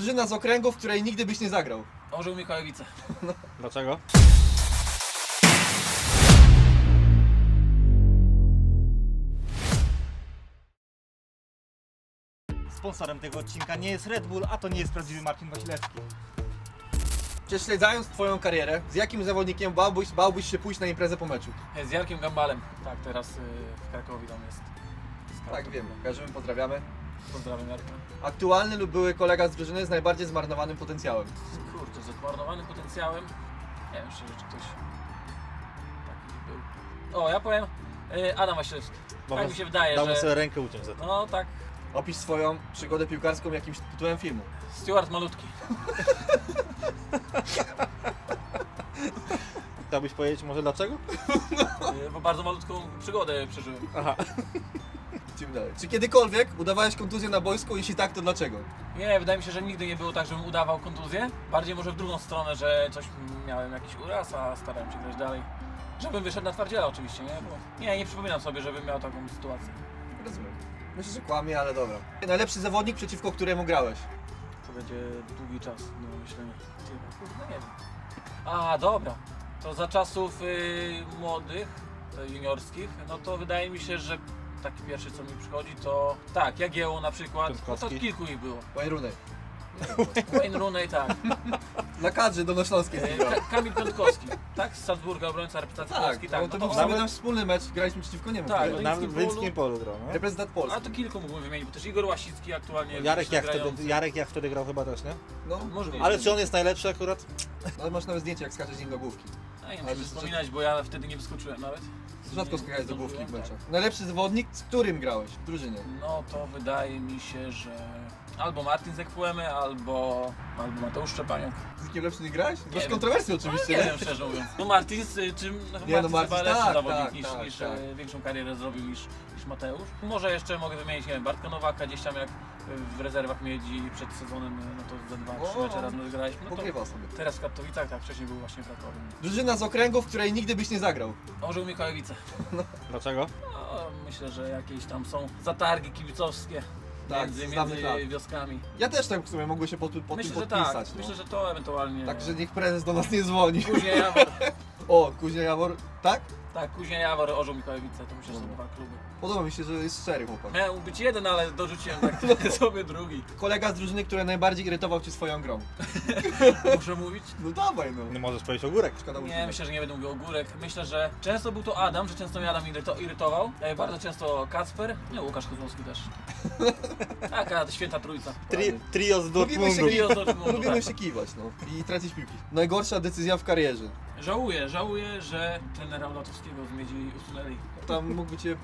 Drużyna z okręgu, w której nigdy byś nie zagrał. Orzeł Mikołajowice. Dlaczego? Sponsorem tego odcinka nie jest Red Bull, a to nie jest prawdziwy Marcin Wasilewski. Prześledzając twoją karierę, z jakim zawodnikiem bałbyś, bałbyś się pójść na imprezę po meczu? Z Jarkiem Gambalem. Tak, teraz y, w Krakowie tam jest. Tak, wiem. Kojarzymy, pozdrawiamy. Pozdrawiam Jarka. Aktualny lub były kolega z drużyny z najbardziej zmarnowanym potencjałem. Kurczę, z odmarnowanym potencjałem. Nie wiem szczerze, czy ktoś taki był. O, ja powiem y, Adam Wasilewski. Tak mi się wydaje, Dał mu że... sobie rękę uciąć za to. No tak, Opisz swoją przygodę piłkarską jakimś tytułem filmu. Stuart Malutki. Chciałbyś powiedzieć może dlaczego? Y, bo bardzo malutką przygodę przeżyłem. Aha. Dalej. Czy kiedykolwiek udawałeś kontuzję na boisku? Jeśli tak, to dlaczego? Nie, wydaje mi się, że nigdy nie było tak, żebym udawał kontuzję. Bardziej może w drugą stronę, że coś miałem jakiś uraz, a starałem się grać dalej. Żebym wyszedł na twardziela oczywiście, nie? Bo nie, nie przypominam sobie, żebym miał taką sytuację. Rozumiem. Myślę, że kłamie, ale dobra. Najlepszy zawodnik, przeciwko któremu grałeś? To będzie długi czas do myślenia. Ty, Kurde, nie wiem. A, dobra. To za czasów y, młodych, to juniorskich, no to wydaje mi się, że taki pierwszy co mi przychodzi to tak, Jagiełło na przykład. No to Piątkowski. kilku ich było. Wayne Rooney. Wayne Rooney, tak. Na kadrze dolnośląskiej E. Ka- Kamil Piątkowski, tak? Z Salzburga, obrońca reprezentacji Tak, Polski, tak. no to był to, w sumie nasz wspólny mecz, graliśmy przeciwko niemu. Tak, Tak, no Na Wińskim Wińskim polu grał, no. Reprezentant Polski. a to kilku mógłbym wymienić, bo też Igor Łasicki aktualnie Jarek jak, grający. wtedy, Jarek jak wtedy grał chyba też, nie? No, Możliwe. Ale czy on jest najlepszy akurat? Ale masz nawet zdjęcie, jak skaczesz nim do główki. A nie muszę wspominać, bo ja wtedy nie wyskoczyłem nawet. Rzadko skakałeś do główki w meczach. Najlepszy zawodnik, z którym grałeś w drużynie? No to wydaje mi się, że albo Martin Zekwuemy, albo, albo Mateusz Szczepaniak. Z kim lepszy nie grałeś? Bez wiem. kontrowersji No, oczywiście. nie nie? wiem szczerze mówiąc. No Martin, z czym no, Nie, no Martin Martin, chyba lepszy tak, zawodnik tak, niż, tak, niż tak. e, większą karierę zrobił niż, niż Mateusz. Może jeszcze mogę wymienić, nie wiem, Bartka Nowaka gdzieś tam jak w rezerwach miedzi przed sezonem, no to ze dwa, trzy O, mecze razem graliśmy. No to sobie. teraz w Katowicach, tak, wcześniej był właśnie w Krakowie. Drużyna z okręgu, w której nigdy byś nie zagrał. Orzeł Mikołajowice. Dlaczego? No, myślę, że jakieś tam są zatargi kibicowskie Tak, między, z dawnych między wioskami. Ja też tak w sumie mogłem się pod, pod Myślę, tym że podpisać. tak. no. Myślę, że to ewentualnie. Także niech prezes do nas nie dzwoni. Kuźnia Jawor. O, Kuźnia Jawor, tak? tak, Kuźnia Jawor, Orzeł Mikołajowice, to myślę, że są dwa kluby. Podoba mi się, że jest szczery chłopak. Miał być jeden, ale dorzuciłem tak sobie drugi. Kolega z drużyny, który najbardziej irytował cię swoją grą. Muszę mówić? No dawaj no. Nie możesz powiedzieć ogórek. Szkoda Nie, myślę, że nie będę mówił o górek. Myślę, że często był to Adam, że często mnie Adam iryto- irytował. E, Bardzo często Kacper, nie Łukasz Kozłowski też. Taka święta trójca. Tri, trio z Lubimy się Dortmundu. Trio z Dortmundu, Lubimy tak. się kiwać, no. I tracić piłki. Najgorsza decyzja w karierze. Żałuję, żałuję, że trenera Latowskiego z Miedzi usunęli. Tam mógłby cię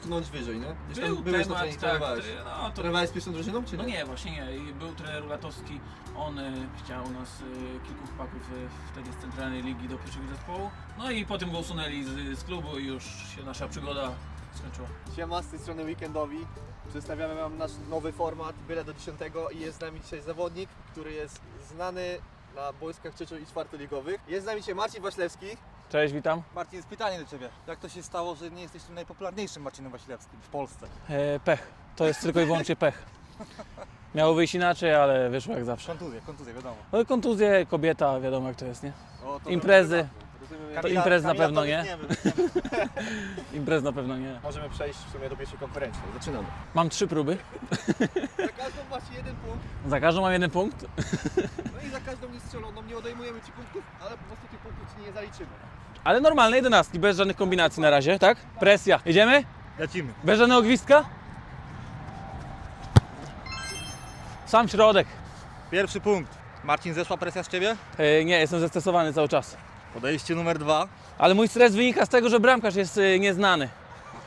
pchnąć wyżej, nie? Gdzieś tam Był byłeś na temat, treningu, tak, trenowałeś. no to Trenowałeś z pierwszą drużyną, czy nie? No nie, właśnie nie. I Był trener Latowski, on y, chciał nas, y, kilku chłopaków y, wtedy z centralnej ligi do pierwszego zespołu. No i potem go usunęli z, z klubu i już się nasza przygoda skończyła. Siema, z tej strony Weekendowi. Przedstawiamy Wam nasz nowy format, byle do 10 i jest z nami dzisiaj zawodnik, który jest znany na boiskach trzecio- i czwartoligowych. Jest z nami dzisiaj Marcin Waślewski. Cześć, witam. Marcin, jest pytanie do Ciebie. Jak to się stało, że nie jesteś tym najpopularniejszym Marcinem Wasilewskim w Polsce? E, pech. To jest tylko i wyłącznie pech. Miało wyjść inaczej, ale wyszło jak zawsze. Kontuzje, kontuzje, wiadomo. No i kontuzje, kobieta, wiadomo jak to jest, nie? O, to Imprezy. Rozumiem, To imprez na Kamila pewno to nie. wytniemy. Imprez na pewno nie. Możemy przejść w sumie do pierwszej konferencji. Zaczynamy. Mam trzy próby. Za każdą macie jeden punkt, Za każdą mam jeden punkt. no i za każdą niestrzeloną nie odejmujemy Ci punktów, ale po prostu tych punktów Ci nie zaliczymy. Ale normalne jedenastki, bez żadnych kombinacji na razie, tak? Presja. Jedziemy? Lecimy. Bez żadnego gwizdka? Sam środek. Pierwszy punkt. Marcin, zeszła presja z Ciebie? E, nie, jestem zestresowany cały czas. Podejście numer dwa. Ale mój stres wynika z tego, że bramkarz jest e, nieznany.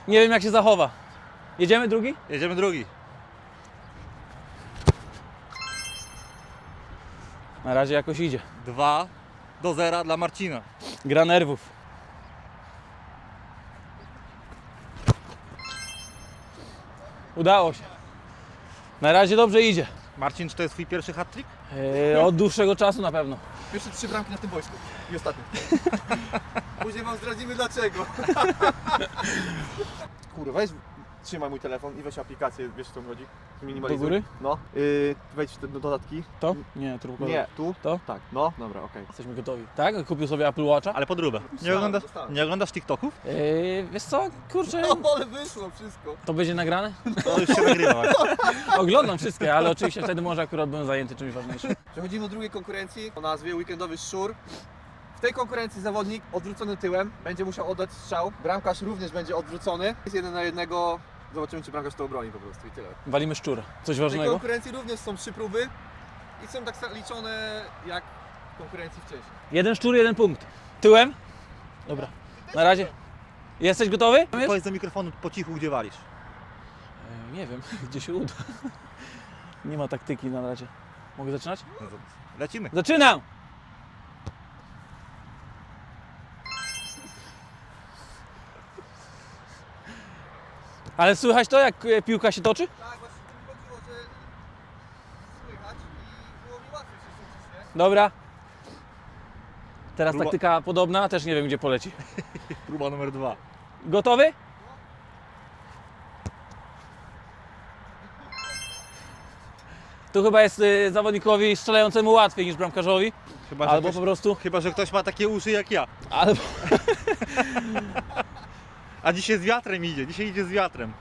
Nie wiem jak się zachowa. Jedziemy drugi? Jedziemy drugi. Na razie jakoś idzie. Dwa do zera dla Marcina. Gra nerwów. Udało się. Na razie dobrze idzie. Marcin, czy to jest Twój pierwszy hat-trick? E, od dłuższego czasu na pewno. Pierwsze trzy bramki na tym boisku i ostatnie. Później Wam zdradzimy dlaczego. Kurwa, weź trzymaj mój telefon i weź aplikację, wiesz o co mi chodzi? Minimalizuj. Do góry? No. Yy, wejdź w te dodatki. To? Nie, to Nie, tu? To? Tak. No, dobra, okej. Jesteśmy gotowi. Tak? Kupił sobie Apple Watcha? Ale podróbę. Nie oglądasz, dostałem. nie oglądasz TikToków? Yy, wiesz co, kurczę, No, ale wyszło wszystko. to będzie nagrane? To już się nagrywa. Oglądam wszystkie, ale oczywiście wtedy może akurat byłem zajęty czymś ważniejszym. Przechodzimy do drugiej konkurencji o nazwie Weekendowy Szczur. W tej konkurencji zawodnik odwróconym tyłem będzie musiał oddać strzał. Bramkarz również będzie odwrócony. Jest jeden na jednego. Zobaczymy, czy bramkarz to obroni po prostu i tyle. Walimy szczura. Coś W tej ważnego? konkurencji również są trzy próby i są tak sa- liczone jak w konkurencji wcześniej. Jeden szczur, jeden punkt. Tyłem? Dobra. Na razie. Jesteś gotowy? Powiedz do mikrofonu po cichu, gdzie walisz. E, nie wiem, gdzie się uda. Nie ma taktyki na razie. Mogę zaczynać? No Lecimy. Zaczynam! Ale słychać to, jak e, piłka się toczy? Tak, właśnie mi chodziło, że słychać i było mi łatwiej się rzucić, nie? Dobra. Teraz Próba- taktyka podobna, też nie wiem gdzie poleci. Próba numer dwa. Gotowy? Tu chyba jest y, zawodnikowi strzelającemu łatwiej niż bramkarzowi. Chyba, że Albo ktoś, po prostu. chyba, że ktoś ma takie uszy jak ja. Albo. A dzisiaj z wiatrem idzie, dzisiaj idzie z wiatrem.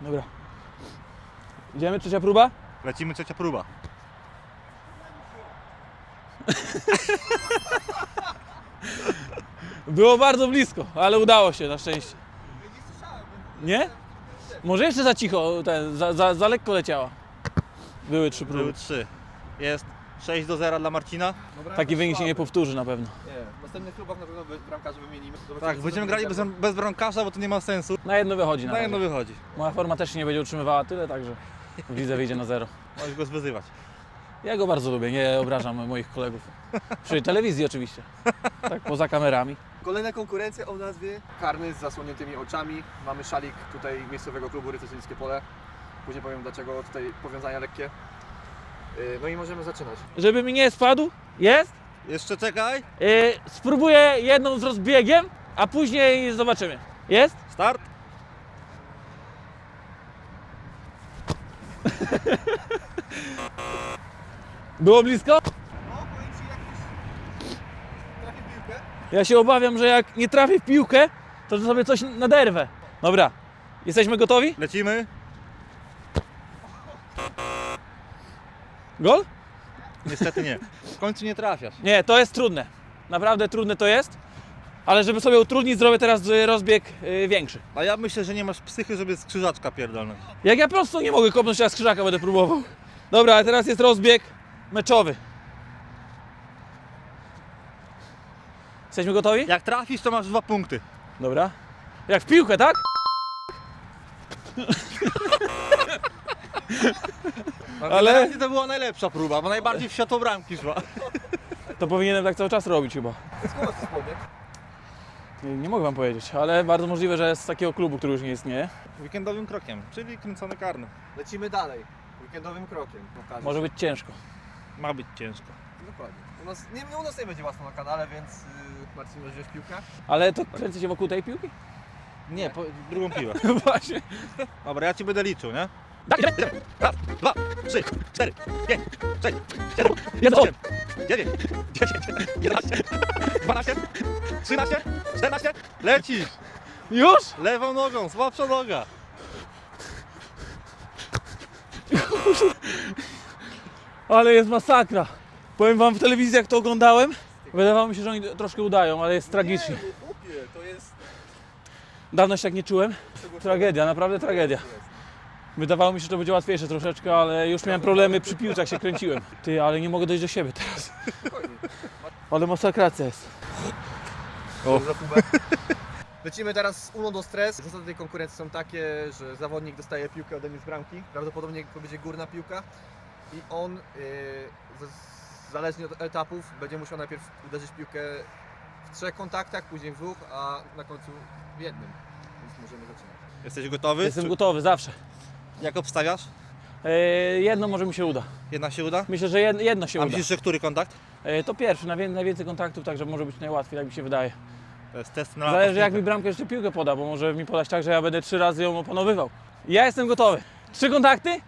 Dobra. Idziemy, trzecia próba? Lecimy trzecia próba. Było bardzo blisko, ale udało się na szczęście. Nie? Może jeszcze za cicho, ten, za, za, za lekko leciała. Były trzy próby. Były trzy. Jest 6 do 0 dla Marcina. Dobra, Taki wynik się nie powtórzy na pewno. Nie, następnych klubach na pewno bramkarzy wymienimy. Zobaczymy, Tak, co będziemy grali bez, bez bramkarza, bo to nie ma sensu. Na jedno wychodzi na Na jedno razie. wychodzi. Moja forma też się nie będzie utrzymywała tyle, także widzę wyjdzie na zero. Możesz go zwyzywać. Ja go bardzo lubię, nie obrażam moich kolegów. Przy telewizji oczywiście. Tak, poza kamerami. Kolejna konkurencja o nazwie Karny z zasłoniętymi oczami. Mamy szalik tutaj miejscowego klubu Rycerzyńskie Pole. Później powiem dlaczego tutaj powiązania lekkie. Yy, No i możemy zaczynać. Żeby mi nie spadł, jest. Jeszcze czekaj. Yy, spróbuję jedną z rozbiegiem, a później zobaczymy. Jest? Start. Było blisko? Ja się obawiam, że jak nie trafię w piłkę, to sobie coś naderwę. Dobra, jesteśmy gotowi? Lecimy. Gol? Niestety nie. W końcu nie trafiasz. Nie, to jest trudne. Naprawdę trudne to jest. Ale żeby sobie utrudnić, zrobię teraz y, rozbieg y, większy. A ja myślę, że nie masz psychy, żeby z krzyżaczka pierdolnąć. Jak ja prosto nie mogę kopnąć, teraz krzyżaka będę próbował. Dobra, a teraz jest rozbieg meczowy. Jesteśmy gotowi? Jak trafisz, to masz dwa punkty. Dobra. Jak w piłkę, tak? Ale- Ale to była najlepsza próba, bo najbardziej w światło bramki szła. To powinienem tak cały czas robić chyba. Skąd te spodnie? Nie, nie mogę wam powiedzieć, ale bardzo możliwe, że z takiego klubu, który już nie istnieje. Weekendowym krokiem, czyli kręcony karny. Lecimy dalej. Weekendowym krokiem. Okaże Może być ciężko. Ma być ciężko. Dokładnie. U nas nie, u nas nie będzie łatwo na kanale, więc yy, Marcin weźmiesz piłkę. Ale to kręci się wokół tej piłki? Nie, po, drugą piłę. Właśnie. Dobra, ja ci będę liczył, nie? Tak, Raz, dwa, trzy, cztery, pięć, sześć, siedem, Jest osiem, dziewięć, dziesięć, jedenaście, dwanaście, trzynaście, czternaście. Lecisz! Już? Lewą nogą, słabsza noga. Ale jest masakra. Powiem wam w telewizji jak to oglądałem. Wydawało mi się, że oni troszkę udają, ale jest tragicznie. Nie, chłopie, to jest... Dawno się tak nie czułem. Tragedia, naprawdę tragedia. Wydawało mi się, że to będzie łatwiejsze troszeczkę, ale już miałem problemy przy piłce, jak się kręciłem. Ty, ale nie mogę dojść do siebie teraz. Ale masakracja jest. O. Lecimy teraz z Uno do stres. Zasady tej konkurencji są takie, że zawodnik dostaje piłkę ode mnie z bramki. Prawdopodobnie to będzie górna piłka. I on, yy, z- zależnie od etapów, będzie musiał najpierw uderzyć piłkę w trzech kontaktach, później w dwóch, a na końcu w jednym. Więc możemy zaczynać. Jesteś gotowy? Jestem Czy- gotowy, zawsze. Jak obstawiasz? E, jedno może mi się uda. Jedna się uda? Myślę, że jed, jedno się A uda. myślisz, że który kontakt? E, to pierwszy, najwię, najwięcej kontaktów, także może być najłatwiej, tak mi się wydaje. To jest test na Zależy jak mi bramkę jeszcze piłkę poda, bo może mi podać tak, że ja będę trzy razy ją opanowywał. Ja jestem gotowy. Trzy kontakty?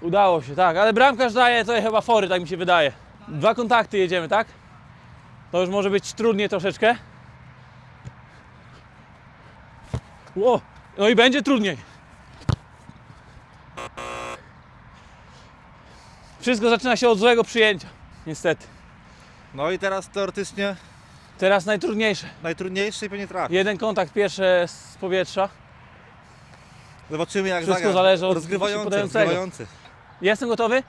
Udało się, tak, ale bramkarz daje tutaj chyba fory, tak mi się wydaje. Dwa kontakty jedziemy, tak? To już może być trudniej troszeczkę. Ło, no i będzie trudniej. Wszystko zaczyna się od złego przyjęcia, niestety. No i teraz teoretycznie Teraz najtrudniejsze. najtrudniejszy i pewnie traf. Jeden kontakt pierwszy z powietrza. Zobaczymy jak Wszystko zagra. zależy od rozgrywający, podającego. rozgrywający. Jestem gotowy?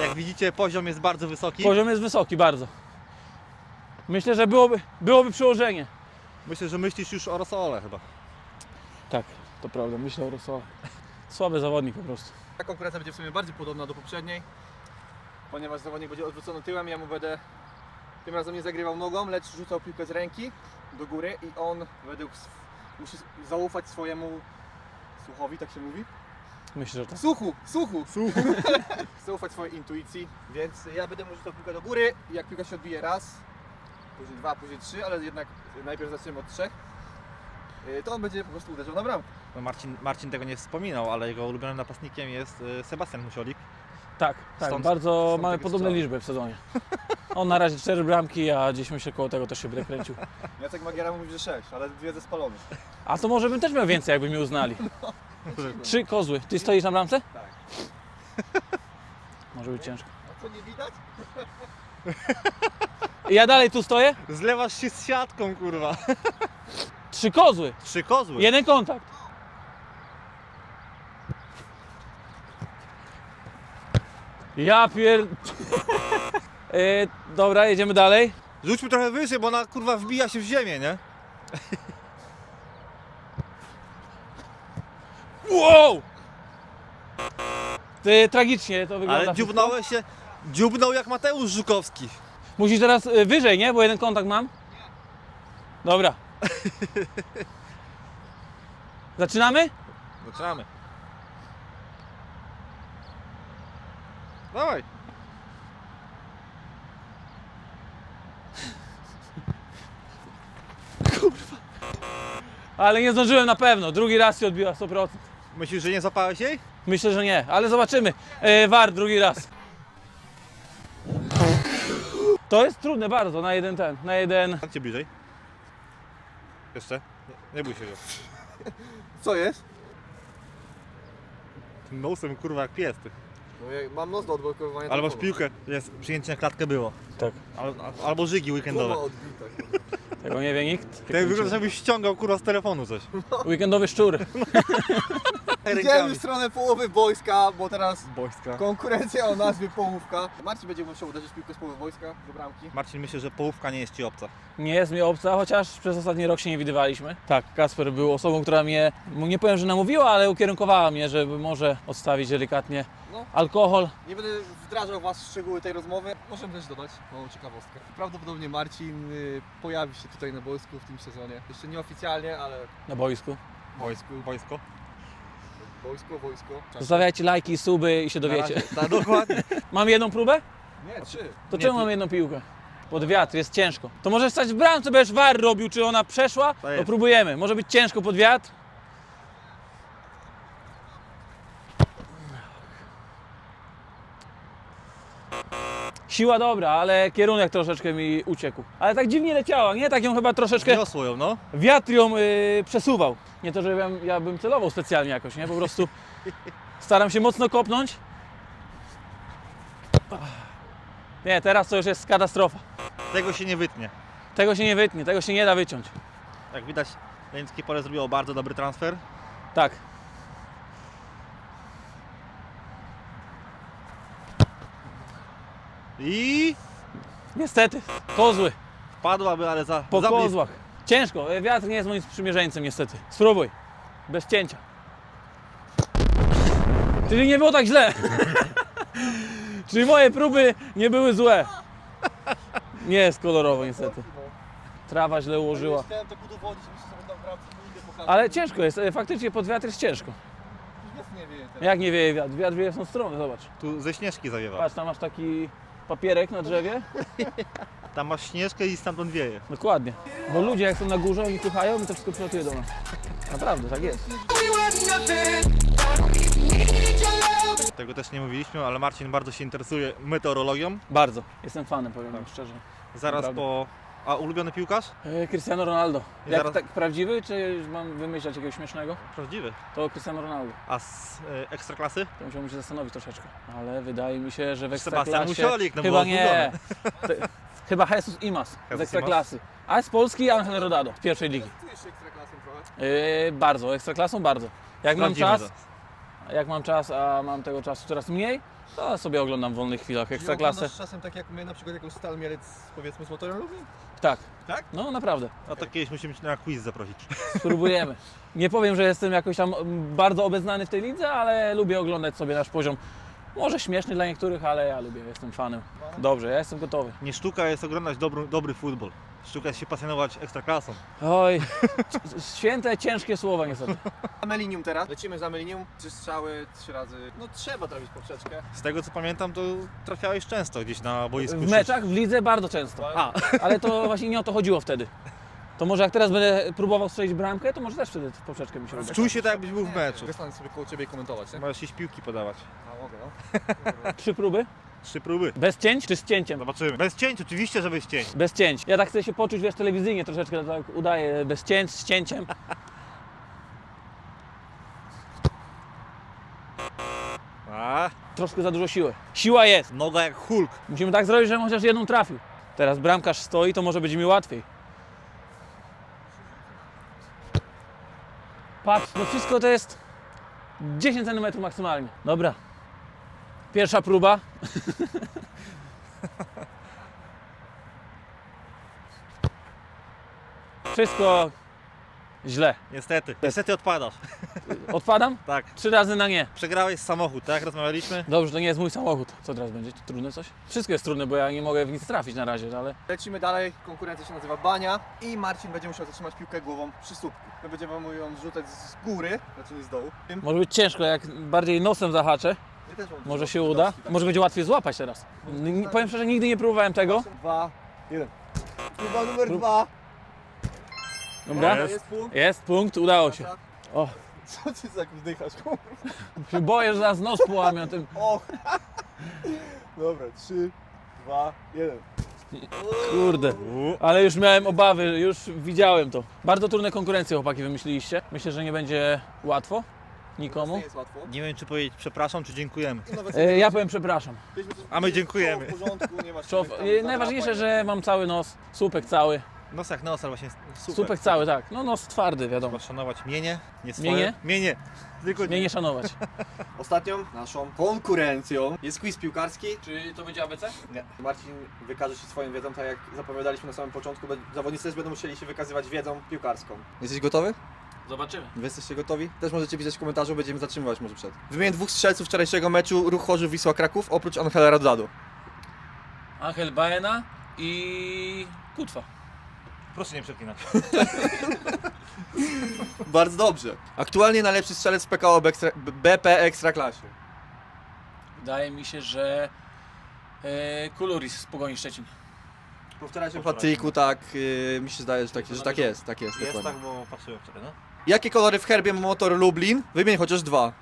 Jak widzicie poziom jest bardzo wysoki. Poziom jest wysoki bardzo. Myślę, że byłoby, byłoby przełożenie. Myślę, że myślisz już o Rosole chyba. Tak, to prawda, myślę o Rosole. Słaby zawodnik po prostu. Ta konkurencja będzie w sumie bardziej podobna do poprzedniej, ponieważ zawodnik będzie odwrócony tyłem, ja mu będę tym razem nie zagrywał nogą, lecz rzucał piłkę z ręki do góry i on według musi zaufać swojemu słuchowi, tak się mówi? Myślę, że tak. Słuchu, słuchu, słuchu. zaufać swojej intuicji, więc ja będę mu rzucał piłkę do góry i jak piłka się odbije raz, później dwa, później trzy, ale jednak najpierw zaczniemy od trzech, y, to on będzie po prostu uderzał na bramkę. No Marcin, Marcin tego nie wspominał, ale jego ulubionym napastnikiem jest y, Sebastian Musiolik. Tak, tak. Stąd- bardzo stąd mamy takie podobne strzały. liczby w sezonie. On na razie cztery bramki, a gdzieś myślę koło tego też się będę kręcił. Jacek Magiera mówi, że sześć, ale dwie ze spalonych. A to może bym też miał więcej, jakby mnie uznali. Trzy kozły. Ty stoisz na bramce? Tak. Może być ciężko. A co nie widać? Ja dalej tu stoję? Zlewasz się z siatką, kurwa. Trzy kozły. Trzy kozły. Jeden kontakt. Ja pier... E, dobra, jedziemy dalej. Rzućmy trochę wyżej, bo ona kurwa wbija się w ziemię, nie? Wow! Ty, tragicznie to wygląda. Ale wszystko. dziubnąłeś się, dziubnął jak Mateusz Żukowski. Musisz teraz e, wyżej, nie? Bo jeden kontakt mam. Dobra. Zaczynamy? Zaczynamy. Dawaj. Ale nie zdążyłem na pewno. Drugi raz się odbiła 100%. Myślisz, że nie zapałeś jej? Myślę, że nie, ale zobaczymy. E, war drugi raz. To jest trudne bardzo na jeden ten, na jeden. Cię bliżej. Jeszcze? Nie, nie bój się go. Co jest? Tym nosem kurwa jak pies ty. No, ja mam nos do odblokowania Ale masz telefonu. piłkę. Jest, przyjęcie na klatkę było. Tak. Al, albo żygi weekendowe. Odbita. Tego nie wie nikt. Ten wygląda, żebyś ściągał kurwa z telefonu coś. Weekendowy szczur. Idziemy w stronę połowy wojska, bo teraz Boiska. konkurencja o nazwie połówka. Marcin będzie musiał uderzyć piłkę z połowy wojska do bramki. Marcin, myślę, że połówka nie jest ci obca. Nie jest mi obca, chociaż przez ostatni rok się nie widywaliśmy. Tak, Kasper był osobą, która mnie, nie powiem, że namówiła, ale ukierunkowała mnie, żeby może odstawić delikatnie No. alkohol. Nie będę wdrażał Was w szczegóły tej rozmowy. Możemy też dodać małą ciekawostkę. Prawdopodobnie Marcin y, pojawi się tutaj na boisku w tym sezonie. Jeszcze nieoficjalnie, ale Na boisku. wojsku. Wojsko. Wojsko, wojsko. Zostawiajcie lajki, suby i się dowiecie. Tak, dokładnie. Mam jedną próbę? Nie, trzy. To czemu mam jedną piłkę? Pod wiatr, jest ciężko. To może stać w bramce, będziesz war robił, czy ona przeszła? To próbujemy. Może być ciężko pod wiatr. Siła dobra, ale kierunek troszeczkę mi uciekł. Ale tak dziwnie leciała, nie? Tak ją chyba troszeczkę Wiosło ją, no. wiatr ją y, przesuwał. Nie to, że ja, ja bym celował specjalnie jakoś, nie? Po prostu staram się mocno kopnąć. Nie, teraz to już jest katastrofa. Tego się nie wytnie. Tego się nie wytnie, tego się nie da wyciąć. Jak widać, Lenickie Pole zrobiło bardzo dobry transfer. Tak. I Niestety, kozły, wpadłaby, ale za, po za blisko. kozłach. Ciężko, e, wiatr nie jest moim sprzymierzeńcem niestety. Spróbuj, bez cięcia. Czyli nie było tak źle. Czyli moje próby nie były złe. Nie jest kolorowo niestety. Trawa źle ułożyła. Chciałem tak udowodnić, myślę, że pokazać. Ale ciężko jest, e, faktycznie pod wiatr jest ciężko. Jest nie wieje teraz. Jak nie wieje wiatr? Wiatr wieje w tą stronę, zobacz. Tu ze śnieżki zawiewa. Patrz, tam masz taki papierek na drzewie. Tam masz śnieżkę i stamtąd wieje. Dokładnie. Bo ludzie jak są na górze, oni kuchają i to wszystko przylatuje do nas. Naprawdę, tak jest. Tego też nie mówiliśmy, ale Marcin bardzo się interesuje meteorologią. Bardzo. Jestem fanem, powiem Tak. szczerze. Zaraz Naprawdę. po... A ulubiony piłkarz? E, Cristiano Ronaldo. I Jak zaraz- tak prawdziwy, czy mam wymyślać jakiegoś śmiesznego? Prawdziwy. To Cristiano Ronaldo. A z e, ekstraklasy? To musiałbym się zastanowić troszeczkę. Ale wydaje mi się, że w Sebastian Ekstraklasie... Musiolik, no Chyba nie. Te- Chyba Jesus Imas z Jesus Ekstraklasy. A z Polski Angel Rodado z pierwszej ligi. Czujesz się ekstraklasem trochę? Yy, bardzo, Ekstraklasą bardzo. Jak mam Sprawdzimy czas, to. jak mam czas, a mam tego czasu coraz mniej, to sobie oglądam w wolnych chwilach Ekstraklasę. oglądasz czasem tak jak my, na przykład jakąś Stal Mielec, powiedzmy, z motorem lubi? Tak. Tak? No naprawdę. No to kiedyś musimy cię na quiz zaprosić. Spróbujemy. Nie powiem, że jestem jakoś tam bardzo obeznany w tej lidze, ale lubię oglądać sobie nasz poziom. Może śmieszny dla niektórych, ale ja lubię, jestem fanem. Dobrze, ja jestem gotowy. Nie sztuka jest oglądać dobry, dobry futbol. Sztuka jest się pasjonować ekstraklasą. Oj, święte, ciężkie słowa niestety. Za Melinium teraz. Lecimy za Melinium. Trzy strzały, trzy razy. No trzeba trafić poprzeczkę. Z tego co pamiętam, to trafiałeś często gdzieś na boisku. W meczach, w lidze bardzo często. A, Ale to właśnie nie o to chodziło wtedy. To może jak teraz będę próbował strzelić bramkę, to może też wtedy w poprzeczkę mi się uda. czuj się tak jakbyś był w meczu. Wystanę sobie koło ciebie i komentować, nie? Możesz iść piłki podawać. A mogę, no. Trzy próby? Trzy próby. Bez cięć czy z cięciem? Zobaczymy. Bez cięć, oczywiście, że bez cięć. Bez cięć. Ja tak chcę się poczuć, wiesz, telewizyjnie troszeczkę, tak udaję bez cięć, z cięciem. A, Troszkę za dużo siły. Siła jest. noga jak Hulk. Musimy tak zrobić, żebym chociaż jedną trafił. Teraz bramkarz stoi, to może będzie mi łatwiej. Patrz, no wszystko to jest 10 cm maksymalnie. Dobra. Pierwsza próba. Wszystko źle. Niestety. Niestety odpadasz. Odpadam? Tak. Trzy razy na nie. Przegrałeś samochód, tak? Rozmawialiśmy. Dobrze, to nie jest mój samochód. Co teraz będzie? Trudne coś? Wszystko jest trudne, bo ja nie mogę w nic trafić na razie, ale Lecimy dalej. Konkurencja się nazywa Bania. I Marcin będzie musiał zatrzymać piłkę głową przy słupku. My będziemy mu ją rzucać z góry, znaczy nie z dołu. Tym- może być ciężko, jak bardziej nosem zahaczę. Ja też mam Może dużo się uda? tak. Może będzie łatwiej złapać teraz. N- powiem szczerze, nigdy nie próbowałem tego. Dwa, jeden. Próba numer Prób- dwa. Dobra? Jest, jest punkt. Jest, punkt, udało się. O, Co ty tak wdychasz? się boję, że zaraz nos połamię tym. O! Dobra, trzy, dwa, jeden. Kurde. U, Ale już miałem obawy, już widziałem to. Bardzo trudne konkurencje chłopaki wymyśliliście. Myślę, że nie będzie łatwo nikomu. Nie jest łatwo. nie wiem, czy powiedzieć przepraszam, czy dziękujemy. I nawet E, ja powiem przepraszam. A my dziękujemy. W porządku, nie masz żadnych tam e, najważniejsze, że mam cały nos, słupek cały. Nos jak nos, ale właśnie super. Słupek cały, tak. No nos twardy, wiadomo. Trzeba szanować mienie, nie swoje. Mienie? Mienie. Tylko Mnie nie szanować. Ostatnią naszą konkurencją jest quiz piłkarski. Czy to będzie ABC? Nie. Marcin wykaże się swoją wiedzą, tak jak zapowiadaliśmy na samym początku. Be- Zawodnicy też będą musieli się wykazywać wiedzą piłkarską. Jesteś gotowy? Zobaczymy. Wy jesteście gotowi? Też możecie pisać w komentarzu, będziemy zatrzymywać może przed. Wymienię dwóch strzelców wczorajszego meczu Ruch Chorzów Wisła Kraków, oprócz Angela Radlado. Angel Baena i Kutwa. Proszę nie przeklinać. Bardzo dobrze. Aktualnie najlepszy strzelec w PKO ekstra, BP Ekstraklasie. Wydaje mi się, że e, Kuluris z Pogoni Szczecin. Po wczorajszym Po Patryku tak, yy, mi się zdaje, że tak, że tak jest, tak jest, Jest dokładnie. tak, bo patrzyłem wczoraj, no. Jakie kolory w herbie ma motor Lublin? Wymień chociaż dwa.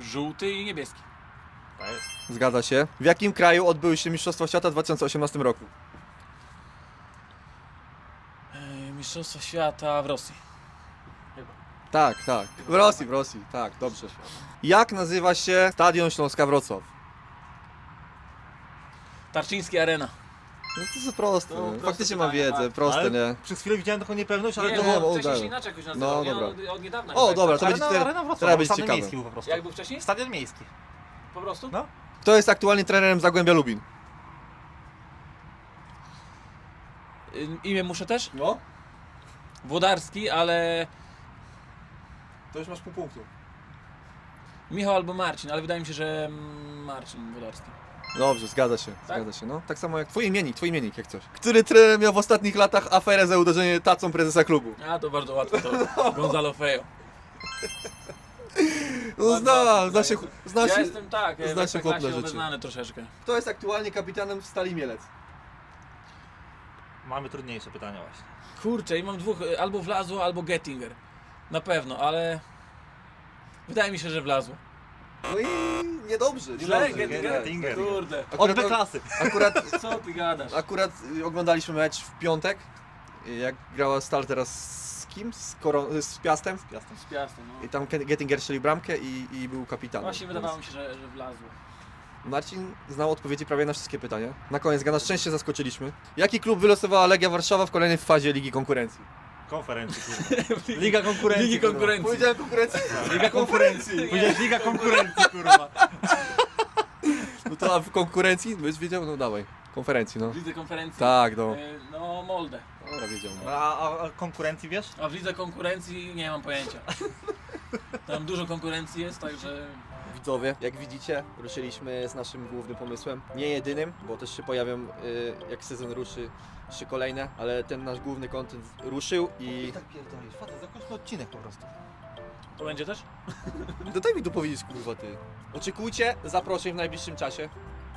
Żółty i niebieski. Tak jest. Zgadza się. W jakim kraju odbyły się Mistrzostwa Świata w 2018 roku? E, Mistrzostwa Świata w Rosji. Tak, tak. W Rosji, w Rosji, tak, dobrze. Jak nazywa się Stadion Śląska Wrocław? Tarczyński Arena. No to jest proste. No, proste Faktycznie mam pytanie, wiedzę, tak. proste, Ale nie? Przez chwilę widziałem taką niepewność, ale nie, to no, bo wcześniej się inaczej jakoś No, nazywał. nie, dobra. Od, od niedawna. O, chyba dobra, to będzie Arena, teraz- arena Wrocław, teraz będzie stadion ciekawe. miejski był po prostu. Jak był wcześniej? Stadion miejski. Po prostu? No. Kto jest aktualnie trenerem Zagłębia Lubin? Y, Imię muszę też? No. Włodarski, ale To już masz pół punktu. Michał albo Marcin, ale wydaje mi się, że Marcin Włodarski. Dobrze, zgadza się, Tak? zgadza się, no. Tak samo jak twój imiennik, twój imiennik, jak coś. Który trener miał w ostatnich latach aferę za uderzenie tacą prezesa klubu? A to bardzo łatwo to. Gonzalo Fejo. No zna, zna się, zna Ja się. jestem tak, zna w się na życie. obeznany troszeczkę. Kto jest aktualnie kapitanem w Stali Mielec? Mamy trudniejsze pytania właśnie. Kurczę, i mam dwóch, y, albo Wlazło, albo Gettinger. Na pewno, ale wydaje mi się, że Wlazło. No i niedobrze, Źle, niedobrze. Gettinger. Gettinger. Kurde, Od B klasy. Akurat, co ty gadasz? akurat y, oglądaliśmy mecz w piątek, jak grała Stal teraz z kim? Z, Koro- z Piastem. Jasne. Z Piastem, no. I tam Gettinger strzelił bramkę i, i był kapitanem. Właśnie wydawało mi się, że, że Wlazło. Marcin znał odpowiedzi prawie na wszystkie pytania. Na koniec ga na szczęście zaskoczyliśmy. Jaki klub wylosowała Legia Warszawa w kolejnej fazie Ligi Konkurencji? Konferencji, kurwa. Liga konkurencji. Ligi kurwa. konkurencji. Powiedziałem konkurencji. Liga konkurencji. Powiedziałeś Liga konkurencji, kurwa. No to a w konkurencji? Byś wiedział? No dawaj. Konferencji, no. W lidze konferencji. Tak, no. Y, No, Molde. Dobra, wiedział. No. A, a, a konkurencji wiesz? A w lidze konkurencji nie mam pojęcia. Tam dużo konkurencji jest, także Widzowie, jak widzicie, ruszyliśmy z naszym głównym pomysłem. Nie jedynym, bo też się pojawią, y, jak sezon ruszy, jeszcze kolejne, ale ten nasz główny content ruszył i... Tak pierdolisz, fata, zakończmy odcinek po prostu. to będzie też? No daj mi tu powiedzieć, kurwa, ty. Oczekujcie zaproszeń w najbliższym czasie,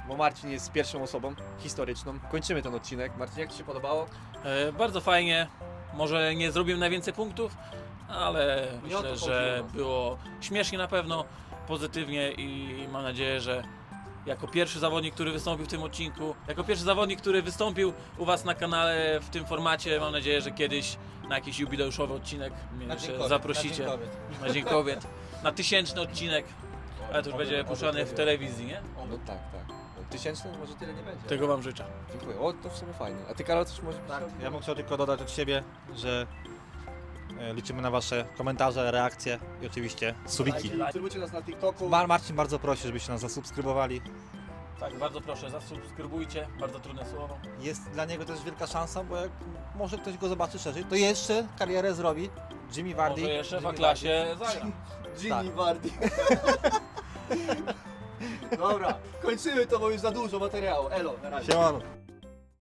bo Marcin jest pierwszą osobą historyczną. Kończymy ten odcinek. Marcin, jak Ci się podobało? E, bardzo fajnie. Może nie zrobiłem najwięcej punktów, ale Nie o to myślę, że nas. było śmiesznie na pewno, pozytywnie i mam nadzieję, że jako pierwszy zawodnik, który wystąpił w tym odcinku, jako pierwszy zawodnik, który wystąpił u Was na kanale w tym formacie, mam nadzieję, że kiedyś na jakiś jubileuszowy odcinek mnie Na jeszcze Dzień Kobiet, zaprosicie. Na Dzień Kobiet. Na Dzień Kobiet. Na tysięczny odcinek, ale to już będzie puszczany w telewizji, nie? No tak, tak. No, tysięczny może tyle nie będzie. Tego Wam życzę. Dziękuję. O, to w sumie fajnie. A Ty, Karol, coś może... Tak, ja bym chciał tylko dodać od siebie, że e, liczymy na Wasze komentarze, reakcje i oczywiście subiki. Subskrybujcie nas na TikToku. Mar Marcin bardzo prosi, żebyście nas zasubskrybowali. Tak, bardzo proszę, zasubskrybujcie, bardzo trudne słowo. Jest dla niego też wielka szansa, bo jak może ktoś go zobaczy szerzej, to jeszcze karierę zrobi. Jimmy Vardy. Może jeszcze w Jimmy A-klasie zagra. Gini Vardy. Dobra, kończymy to, bo już za dużo materiału. Elo, na razie. Vardy. Siemano.